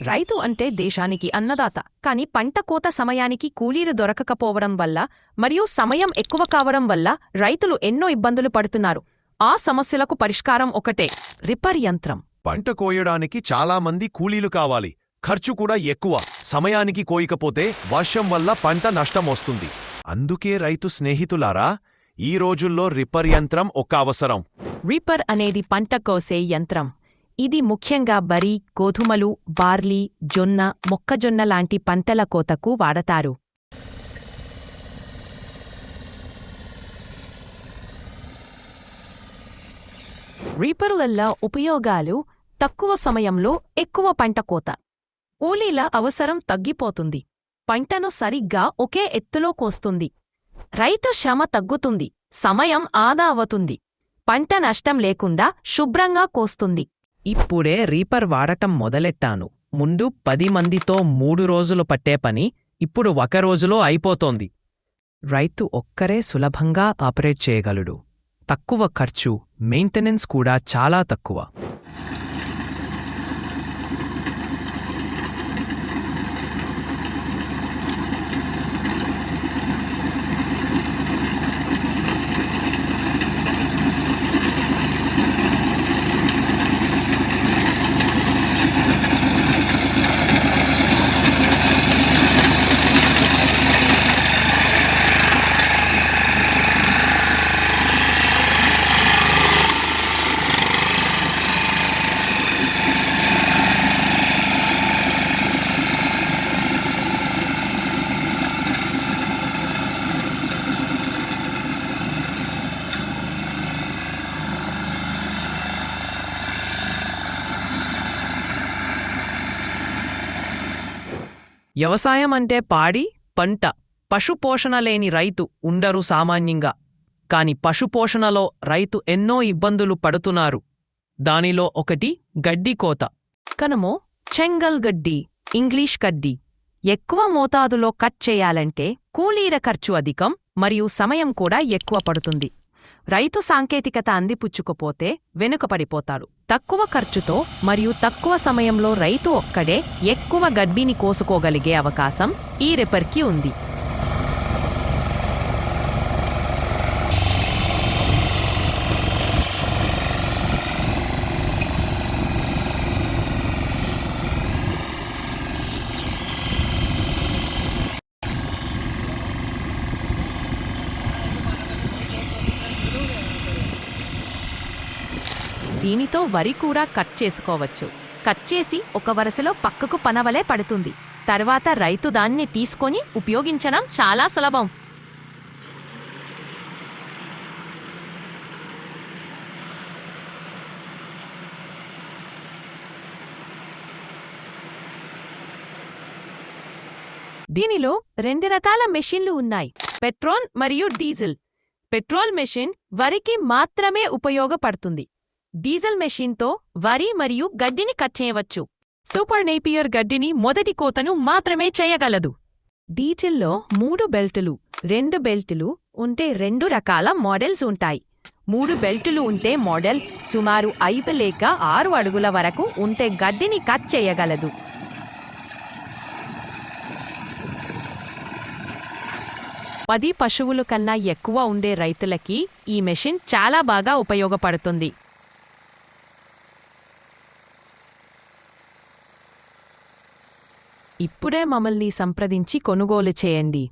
రైతు అంటే దేశానికి అన్నదాత. కాని పంట కోత సమయానికి కూలీలు దొరకకపోవడం వల్ల మరియు సమయం ఎక్కువ కావడం వల్ల రైతులు ఎన్నో ఇబ్బందులు పడుతున్నారు. ఆ సమస్యలకు పరిష్కారం ఒకటే రిపర్ యంత్రం. పంట కోయడానికి చాలా మంది కూలీలు కావాలి. ఖర్చు కూడా ఎక్కువ. సమయానికి కోయకపోతే వర్షం వల్ల పంట నష్టం వస్తుంది. అందుకే రైతు స్నేహితులారా ఈ రోజుల్లో రిపర్ యంత్రం ఒక అవసరం. రీపర్ అనేది పంట కోసే యంత్రం. ఇది ముఖ్యంగా వరి గోధుమలు బార్లీ జొన్న మొక్కజొన్న లాంటి పంటల కోతకు వాడతారు. రీపర్లల్ల ఉపయోగాలు తక్కువ సమయంలో ఎక్కువ పంట కోత. ఊలీల అవసరం తగ్గిపోతుంది. పంటను సరిగ్గా ఒకే ఎత్తులో కోస్తుంది. రైతు శ్రమ తగ్గుతుంది. సమయం ఆదా అవుతుంది. పంట నష్టం లేకుండా శుభ్రంగా కోస్తుంది. ఇప్పుడే రీపర్ వాడటం మొదలెట్టాను. ముందు పది మందితో మూడు రోజులు పట్టే పని ఇప్పుడు ఒక రోజులో అయిపోతోంది. రైతు ఒక్కరే సులభంగా ఆపరేట్ చేయగలడు. తక్కువ ఖర్చు మెయింటెనెన్స్ కూడా చాలా తక్కువ. వ్యవసాయం అంటే పాడి పంట. పశుపోషణ లేని రైతు ఉండరు సామాన్యంగా. కాని పశుపోషణలో రైతు ఎన్నో ఇబ్బందులు పడుతున్నారు. దానిలో ఒకటి గడ్డి కోత. కనమో చెంగల్ గడ్డి ఇంగ్లీష్ గడ్డి ఎక్కువ మోతాదులో కట్ చేయాలంటే కూలీల ఖర్చు అధికం మరియు సమయం కూడా ఎక్కువ పడుతుంది. రైతు సాంకేతికత అందిపుచ్చుకుపోతే వెనుకపడిపోతాడు. తక్కువ ఖర్చుతో మరియు తక్కువ సమయంలో రైతు ఒక్కడే ఎక్కువ గడ్డిని కోసుకోగలిగే అవకాశం ఈ రిపర్కి ఉంది. దీనితో వరి కూడా కట్ చేసుకోవచ్చు. కట్ చేసి ఒక వరుసలో పక్కకు పనవలే పడుతుంది. తర్వాత రైతు దాన్ని తీసుకొని ఉపయోగించడం చాలా సులభం. దీనిలో రెండు రకాల మెషిన్లు ఉన్నాయి. పెట్రోల్ మరియు డీజిల్. పెట్రోల్ మెషిన్ వరికి మాత్రమే ఉపయోగపడుతుంది. డీజిల్ మెషిన్తో వరి మరియు గడ్డిని కట్ చేయవచ్చు. సూపర్ నేపియర్ గడ్డిని మొదటి కోతను మాత్రమే చేయగలదు. డీజిల్లో మూడు బెల్టులు రెండు బెల్టులు ఉంటే రెండు రకాల మోడల్స్ ఉంటాయి. మూడు బెల్టులు ఉంటే మోడల్ సుమారు ఐదు లేక ఆరు అడుగుల వరకు ఉంటే గడ్డిని కట్ చేయగలదు. పది పశువుల కన్నా ఎక్కువ ఉండే రైతులకి ఈ మెషిన్ చాలా బాగా ఉపయోగపడుతుంది. ఇప్పుడే మమ్మల్ని సంప్రదించి కొనుగోలు చేయండి.